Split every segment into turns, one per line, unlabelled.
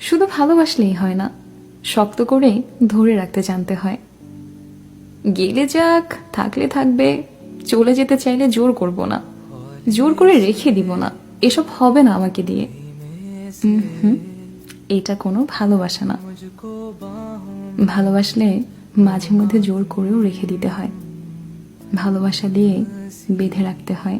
শুধু ভালোবাসলেই হয় না, শক্ত করে ধরে রাখতে জানতে হয়। গেলে যাক, থাকলে থাকবে, চলে যেতে চাইলে জোর করব না, জোর করে রেখে দিব না, এসব হবে না আমাকে দিয়ে। এটা কোনো ভালোবাসা না। ভালোবাসলে মাঝে মধ্যে জোর করেও রেখে দিতে হয়। ভালোবাসা দিয়ে বেঁধে রাখতে হয়।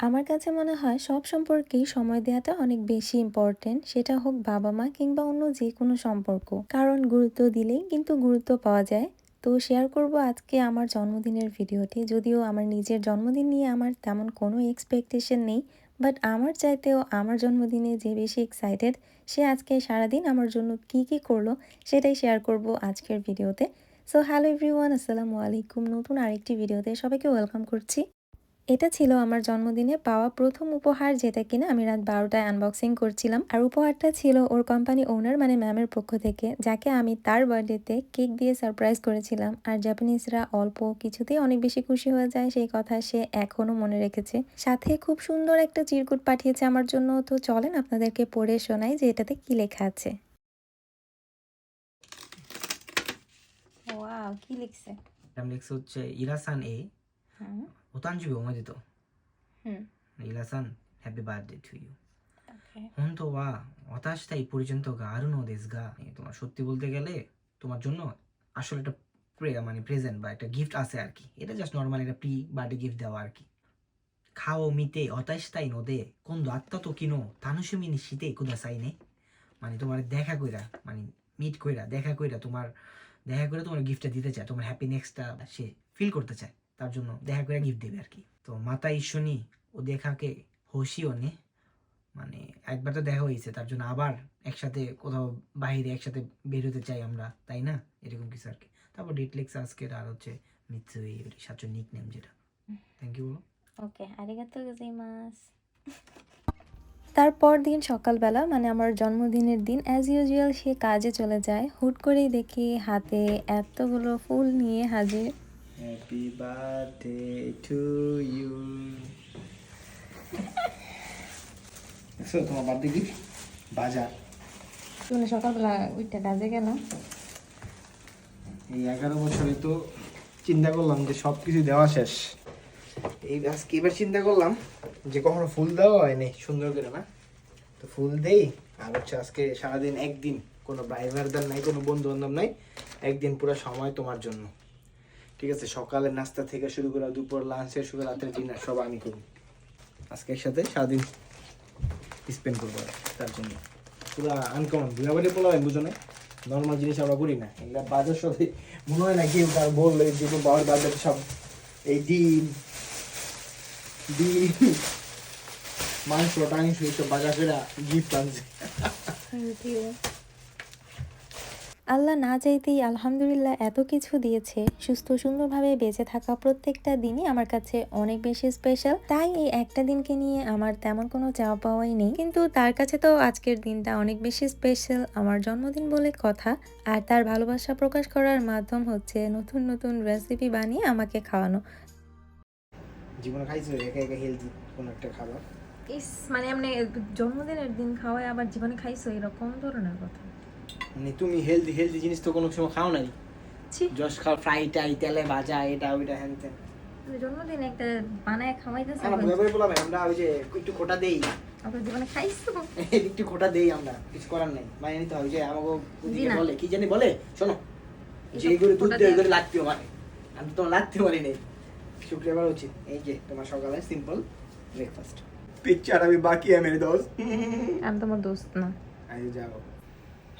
আমার কাছে মনে হয় সব সম্পর্কেই সময় দেওয়াটা অনেক বেশি ইম্পর্টেন্ট সেটা হোক বাবা মা কিংবা অন্য যে কোনো সম্পর্ক। কারণ গুরুত্ব দিলেই কিন্তু গুরুত্ব পাওয়া যায়। তো শেয়ার করব আজকে আমার জন্মদিনের ভিডিওটি। যদিও আমার নিজের জন্মদিন নিয়ে আমার তেমন কোনো এক্সপেকটেশন নেই বাট আমার চাইতেও আমার জন্মদিনে যে বেশি এক্সাইটেড সে আজকে সারাদিন আমার জন্য কি কি করল সেটাই শেয়ার করব আজকের ভিডিওতে। সো হ্যালো এভরিওয়ান আসসালামু আলাইকুম। নতুন আরেকটি ভিডিওতে সবাইকে ওয়েলকাম করছি। এটা ছিল আমার জন্মদিনে পাওয়া প্রথম উপহার যেটা কিনা আমি রাত বারোটায় আনবক্সিং করছিলাম। আর উপহারটা ছিল ওর কোম্পানি ওনার মানে ম্যামের পক্ষ থেকে যাকে আমি তার বার্থডেতে কেক দিয়ে সারপ্রাইজ করেছিলাম। আর জাপানিজরা অল্প কিছুতেই অনেক বেশি খুশি হয়ে যায় সেই কথা সে এখনও মনে রেখেছে। সাথে খুব সুন্দর একটা চিরকুট পাঠিয়েছে আমার জন্য তো চলেন আপনাদেরকে পড়ে শোনাই যে এটাতে কি লেখা আছে। ওয়াও কি লিখছে?
নাম লিখছে হচ্ছে ইরাসান এ
হুম
ও তানজিবি ওমাদিত
হুম
イラさん Happy birthday to you
ওকে
本当は渡したいプレゼントがあるのですがえーতোমার সত্যি বলতে গেলে তোমার জন্য আসলে একটা প্রে- মানে প্রেজেন্ট বা একটা গিফট আছে আর কি এটা জাস্ট নর্মাল একটা প্রি বার্থডে গিফট দেওয়া আর কি খাও মিতে হতাশতাই নদে কোন আত্মা তো কিনো তানুসুমি নি শীতে কুদাসাই নে মানে তোমার দেখা কইরা মানে মিট কইরা দেখা কইরা তোমার দেখা করে তোমার গিফটটা দিতে চায় তোমার হ্যাপিনেসটা সে ফিল করতে চায় তার জন্য দেখা করে গিফট দেবে আর কি। তো মাতা ঈশ্বনী ও দেখাকে হোসিও নে। মানে একবার তো দেখা হয়েছে তার জন্য আবার একসাথে কোথাও বাইরে একসাথে বের হতে চাই আমরা তাই না? এরকম কিছু আর কি। তারপর ডেটলেক্স আজকের আর হচ্ছে মিৎসুই সাচুর নিক নেম যেটা। থ্যাংক ইউ বলো।
ওকে আরিগাতো গোজাইমাস তারপর দিন সকালবেলা মানে আমার জন্মদিনের দিন অ্যাজ ইউজুয়াল সে কাজে চলে যায়। হুট করেই দেখি হাতে এতগুলো ফুল নিয়ে হাজির।
হ্যাপি বার্থডে টু ইউ দেখছ তোমার বার্থডে কি বাজার।
মানে সকালবেলা ওইটা কাজে গেল
এই এগারো বছরে তো চিন্তা করলাম যে সব কিছু দেওয়া শেষ। এই আজকে এবার চিন্তা করলাম যে কখনো ফুল দেওয়া হয়নি সুন্দর করে না? তো ফুল দেই আর হচ্ছে আজকে সারাদিন একদিন কোনো ড্রাইভারদার নাই কোনো বন্ধু বান্ধব নাই একদিন পুরো সময় তোমার জন্য। ঠিক আছে, সকালের নাস্তা থেকে শুরু করে দুপুর লাঞ্চের শুরু রাতের ডিনার সব আমি করি আজকে একসাথে সারাদিন স্পেন্ড করব তার জন্য। পুরো আনকমন বিবাবাড়ি পোলা হয় বুঝো না নর্মাল জিনিস আমরা করি না। এগুলা বাজার সাথে মনে হয় না কেউ তার বললে যে বাবার বাজার সব এই ডিম ডিম, মাংস, টাংস, এইসব বাজার করে গিফট আনছে।
আল্লাহ না চাইতেই আলহামদুলিল্লাহ এত কিছু দিয়েছে। সুস্থ সুন্দরভাবে বেঁচে থাকা প্রত্যেকটা দিনই আমার কাছে অনেক বেশি স্পেশাল তাই এই একটা দিনকে নিয়ে আমার তেমন কোনো চাওয়া পাওয়াই নেই। কিন্তু তার কাছে তো আজকের দিনটা অনেক বেশি স্পেশাল আমার জন্মদিন বলে কথা। আর তার ভালোবাসা প্রকাশ করার মাধ্যম হচ্ছে নতুন নতুন রেসিপি বানিয়ে আমাকে খাওয়ানো।
জীবনে খাইছো? একা একা হেলদি কোন একটা খাবার?
ইস মানে এমনি জন্মদিনের দিন খাওয়ায় আবার জীবনে খাইছো? এরকম ধরনের কথা।
মানে তুমি হেলদি হেলদি জিনিস তো কোনো সময় খাও নাই
ছি
জস খাও ফ্রাই টাই তেলে ভাজা এটা ওইটা হ্যান ত্যান
জন্মদিন একটা বানায় খাওয়াইতেছে
আমরা বিবাবাড়ি পোলা ভাই আমরা ওই যে একটু খোটা দেই
আপনার জীবনে খাইছো
একটু খোটা দেই আমরা কিছু করার নাই মানে নিতে হবে যে আমাকে
জি
ওদিকে
না।
বলে কি জানি বলে শোনো
এসব
যে এগুলো দুধ
খোটা
দেয়
দেয়া-
ওইগুলো লাগতেও মানে আমি তো তোমার লাগতে পারি নাই শুক্রবার উচিত এই যে তোমার সকালে সিম্পল ব্রেকফাস্ট পিকচার আমি বাকি है मेरे दोस्त
আমি তোমার দোস্ত না
আরে যাও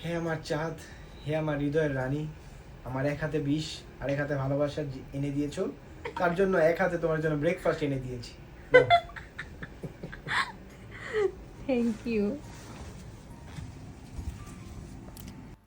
হে আমার চাঁদ, হে আমার হৃদয়ের রানী, আমার এক হাতে বিষ আর এক হাতে ভালোবাসা এনে দিয়েছ, তার জন্য এক হাতে তোমার জন্য ব্রেকফাস্ট এনে দিয়েছি।
থ্যাংক ইউ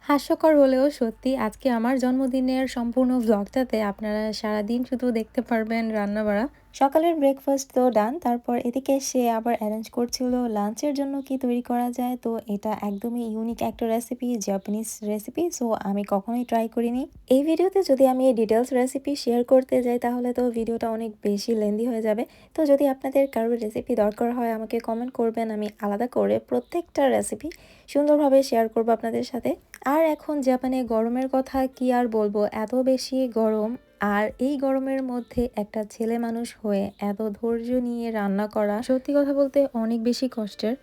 হাস্যকর হলেও সত্যি, আজকে আমার জন্মদিনের সম্পূর্ণ ভ্লগটাতে আপনারা সারাদিন শুধু দেখতে পারবেন রান্না বাড়া সকালের ব্রেকফাস্ট তো ডান তারপর এদিকে সে আবার অ্যারেঞ্জ করছিল লাঞ্চের জন্য কি তৈরি করা যায়। তো এটা একদমই ইউনিক একটা রেসিপি জাপানিজ রেসিপি সো আমি কখনোই ট্রাই করিনি। এই ভিডিওতে যদি আমি এই ডিটেলস রেসিপি শেয়ার করতে যাই, তাহলে তো ভিডিওটা অনেক বেশি লেন্দি হয়ে যাবে। তো যদি আপনাদের কারোর রেসিপি দরকার হয়, আমাকে কমেন্ট করবেন, আমি আলাদা করে প্রত্যেকটা রেসিপি সুন্দরভাবে শেয়ার করব আপনাদের সাথে। আর এখন জাপানে গরমের কথা কি আর বলব? এত বেশি গরম আর এই গরমের মধ্যে একটা ছেলে মানুষ হয়ে এত ধৈর্য নিয়ে রান্না করা সত্যি কথা বলতে অনেক বেশি কষ্টের।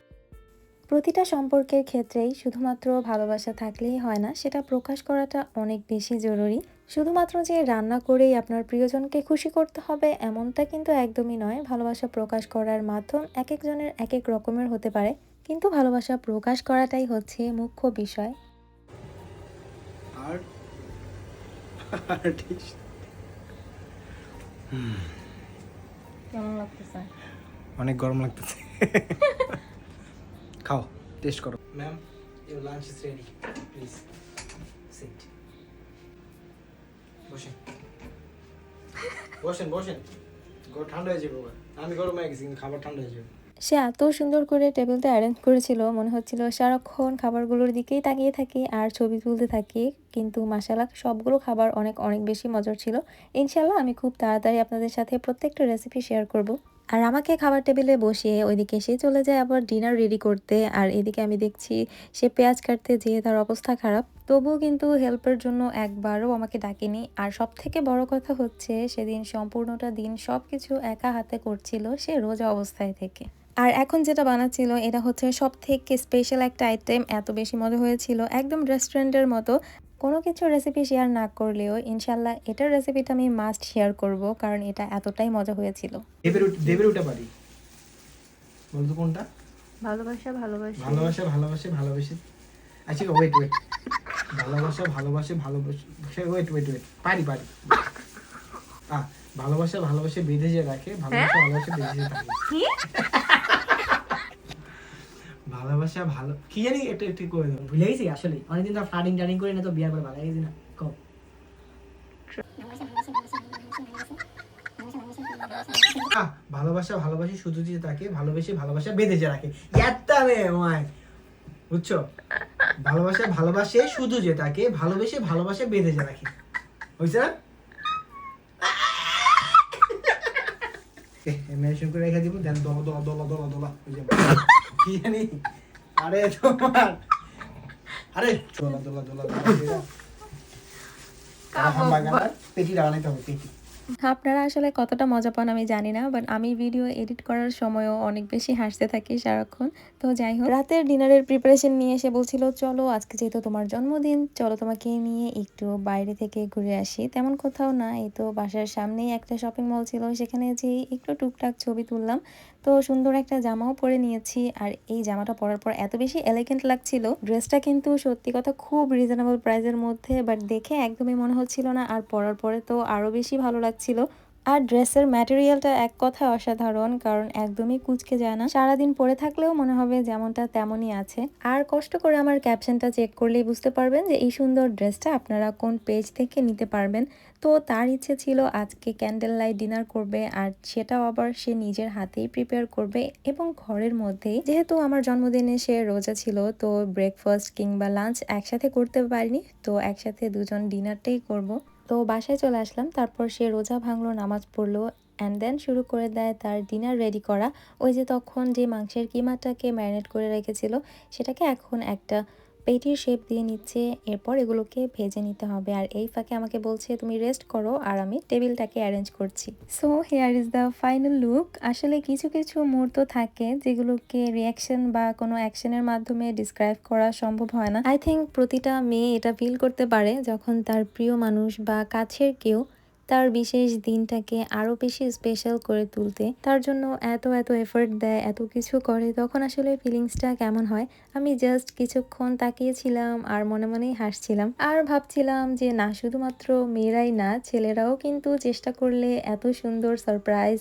প্রতিটা সম্পর্কের ক্ষেত্রেই শুধুমাত্র ভালোবাসা থাকলেই হয় না, সেটা প্রকাশ করাটা অনেক বেশি জরুরি। শুধুমাত্র যে রান্না করেই আপনার প্রিয়জনকে খুশি করতে হবে এমনটা কিন্তু একদমই নয়। ভালোবাসা প্রকাশ করার মাধ্যম এক একজনের এক এক রকমের হতে পারে, কিন্তু ভালোবাসা প্রকাশ করাটাই হচ্ছে মুখ্য বিষয়।
আর
কেমন লাগতেছে?
অনেক গরম লাগতেছে। খাও টেস্ট করো। Ma'am your lunch is ready please sit বসেন। বসেন বসেন। গো- ঠান্ডা হয়ে যাবে বাবা। আমি গরম হয়ে গেছি কিন্তু খাবার ঠান্ডা হয়ে যাবে।
সে এত সুন্দর করে টেবিলটা অ্যারেঞ্জ করেছিল, মনে হচ্ছিল সারাক্ষণ খাবারগুলোর দিকেই তাকিয়ে থাকি আর ছবি তুলতে থাকি। কিন্তু মাসালা সবগুলো খাবার অনেক অনেক বেশি মজার ছিল। ইনশাল্লাহ আমি খুব তাড়াতাড়ি আপনাদের সাথে প্রত্যেকটা রেসিপি শেয়ার করব। আর আমাকে খাবার টেবিলে বসিয়ে ওইদিকে সে চলে যায় আবার ডিনার রেডি করতে। আর এদিকে আমি দেখছি সে পেঁয়াজ কাটতে যেয়ে তার অবস্থা খারাপ। তবুও কিন্তু হেল্পের জন্য একবারও আমাকে ডাকেনি। আর সব থেকে বড় কথা হচ্ছে, সেদিন সম্পূর্ণটা দিন সব কিছু একা হাতে করছিল সে রোজা অবস্থায় থেকে। আর এখন যেটা বানাচ্ছিল এটা হচ্ছে সব থেকে স্পেশাল একটা আইটেম এত বেশি মজা হয়েছিল একদম রেস্টুরেন্টের মতো। কোনো কিছু রেসিপি শেয়ার না করলেও ইনশাল্লাহ এটার রেসিপিটা আমি মাস্ট শেয়ার করব কারণ এটা এতটাই মজা হয়েছিল।
দেবের দেবের উঠে পারি বলতো কোনটা?
ভালোবাসা ভালোবাসা।
ভালোবাসা ভালোবাসে আচ্ছা ওয়েট ওয়েট ভালোবাসা ভালোবাসে ভালোবাসে ওয়েট ওয়েট ওয়েট পারি পারি আ ভালোবাসা ভালোবাসে বেঁধে যে রাখে ভালোবাসা ভালোবাসে বেঁধে যে থাকে ভালোবাসা ভালো কি জানি এটা একটু করে দেবো।
ভুলে গেছি আসলে অনেকদিন তো ফ্লাডিং টাডিং করে না তো বিয়ার পর ভালো গেছি না। কম
ভালোবাসা ভালোবাসে শুধু যে তাকে ভালোবেসে ভালোবাসা বেঁধে যে রাখে। একটা মেয়ে মায় বুঝছ? ভালোবাসা ভালোবাসে শুধু যে তাকে ভালোবেসে ভালোবাসা বেঁধে যে রাখে। হয়েছে না? মেনশন করে রেখে দিব দেন দলা দলা দলা দলা দলা কি জানি? আরে তোমার। আরে দলা দলা দলা দলা পেটি লাগাইতে হবে পেটি।
আপনারা আসলে কতটা মজা পান আমি জানি না বাট আমি ভিডিও এডিট করার সময়ও অনেক বেশি হাসতে থাকি সারাক্ষণ। তো যাই হোক রাতের ডিনারের প্রিপারেশন নিয়ে এসে বলছিল চলো আজকে যেহেতু তোমার জন্মদিন চলো তোমাকে নিয়ে একটু বাইরে থেকে ঘুরে আসি। তেমন কোথাও না এই তো বাসার সামনেই একটা শপিং মল ছিল সেখানে যে একটু টুকটাক ছবি তুললাম। তো সুন্দর একটা জামাও পরে নিয়েছি আর এই জামাটা পরার পর এত বেশি এলিগেন্ট লাগছিল। ড্রেসটা কিন্তু সত্যি কথা খুব রিজনেবল প্রাইসের মধ্যে বাট দেখে একদমই মনে হচ্ছিল না। আর পরার পরে তো আরও বেশি ভালো লাগছিল। আর ড্রেসের ম্যাটেরিয়ালটা এক কথায় অসাধারণ, কারণ একদমই কুচকে যায় না। সারাদিন পরে থাকলেও মনে হবে যেমনটা তেমনই আছে। আর কষ্ট করে আমার ক্যাপশনটা চেক করলেই বুঝতে পারবেন যে এই সুন্দর ড্রেসটা আপনারা কোন পেজ থেকে নিতে পারবেন। তো তার ইচ্ছে ছিল আজকে ক্যান্ডেল লাইট ডিনার করবে, আর সেটাও আবার সে নিজের হাতেই প্রিপেয়ার করবে এবং ঘরের মধ্যেই। যেহেতু আমার জন্মদিনে সে রোজা ছিল, তো ব্রেকফাস্ট কিংবা লাঞ্চ একসাথে করতে পারিনি, তো একসাথে দুজন ডিনারটাই করব। তো বাসায় চলে আসলাম। তারপর সে রোজা ভাঙলো, নামাজ পড়ল অ্যান্ড দেন শুরু করে দেয় তার ডিনার রেডি করা। ওই যে তখন যে মাংসের কিমাটাকে ম্যারিনেট করে রেখেছিল, সেটাকে এখন একটা পেটির শেপ দিয়ে নিচ্ছে, এরপর এগুলোকে ভেজে নিতে হবে। আর এই ফাঁকে আমাকে বলছে, তুমি রেস্ট করো আর আমি টেবিলটাকে অ্যারেঞ্জ করছি। So here is the final look আসলে কিছু কিছু মুহূর্ত থাকে যেগুলোকে রিয়াকশন বা কোনো অ্যাকশনের মাধ্যমে ডিসক্রাইব করা সম্ভব হয় না। আই থিঙ্ক প্রতিটা মেয়ে এটা ফিল করতে পারে যখন তার প্রিয় মানুষ বা কাছের কেউ তার বিশেষ দিনটাকে আরও বেশি স্পেশাল করে তুলতে, তার জন্য এত এত এফোর্ট দেয়, এত কিছু করে, তখন আসলে ফিলিংসটা কেমন হয়? আমি জাস্ট কিছুক্ষণ তাকিয়েছিলাম আর মনে মনেই হাসছিলাম। আর ভাবছিলাম যে, না, শুধুমাত্র মেয়েরাই না, ছেলেরাও কিন্তু চেষ্টা করলে এত সুন্দর সারপ্রাইজ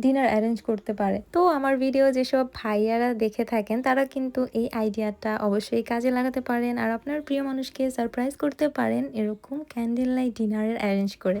ডিনার অ্যারেঞ্জ করতে পারে। তো আমার ভিডিও যেসব ভাইয়ারা দেখে থাকেন, তারা কিন্তু এই আইডিয়াটা অবশ্যই কাজে লাগাতে পারেন। আর আপনার প্রিয় মানুষকে সারপ্রাইজ করতে পারেন এরকম ক্যান্ডেল লাইট ডিনারের অ্যারেঞ্জ করে।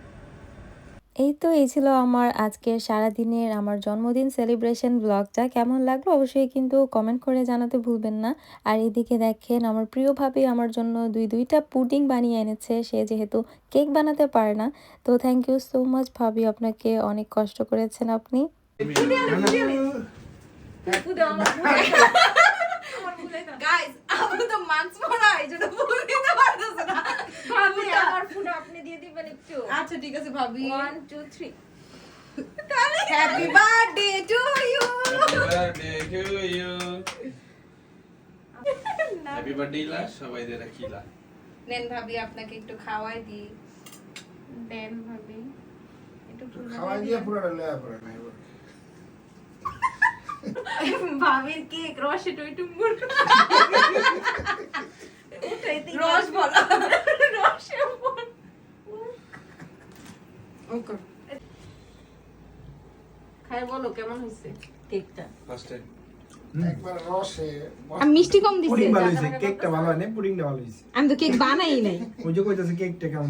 এই তো, এই ছিল আমার আজকের সারাদিনের আমার জন্মদিন সেলিব্রেশন ব্লগটা কেমন লাগল অবশ্যই কিন্তু কমেন্ট করে জানাতে ভুলবেন না। আর এদিকে দেখেন, আমার প্রিয় ভাবি আমার জন্য দুই, দুইটা পুডিং বানিয়ে এনেছে। সে যেহেতু কেক বানাতে পারে না। তো থ্যাংক ইউ সো মাচ ভাবি, আপনাকে অনেক কষ্ট করেছেন আপনি।
গাইস আমি তো মাস্ক পরা এই জন্য ফুল দিতে পারতেছে না। ভাবি আমার ফুল আপনি দিয়ে দিবেন একটু। আচ্ছা ঠিক আছে ভাবি। 1 2 3 happy birthday to you
birthday to you. Happy birthday লা সবাই দিয়ে রাখিলা
নেন ভাবি আপনাকে একটু খাওয়াই দিই। দেন ভাবি। একটু
খাওয়াই দিয়ে পুরো লয়া এবার।
ভাবির কেক রসে টই টুম্বুর? রস বলা। রসে খাই বলো কেমন হয়েছে কেকটা?
ফার্স্ট টাইম
একবার রসে
আমি মিষ্টি কম দিছি।
কেকটা ভালো হয় পুডিংটা ভালো হয়েছে।
আমি তো কেক বানাই নাই।
ওই যে কইতাছে কেকটা কেমন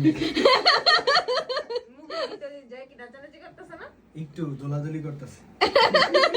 একটু দোলাদুলি করতেছে।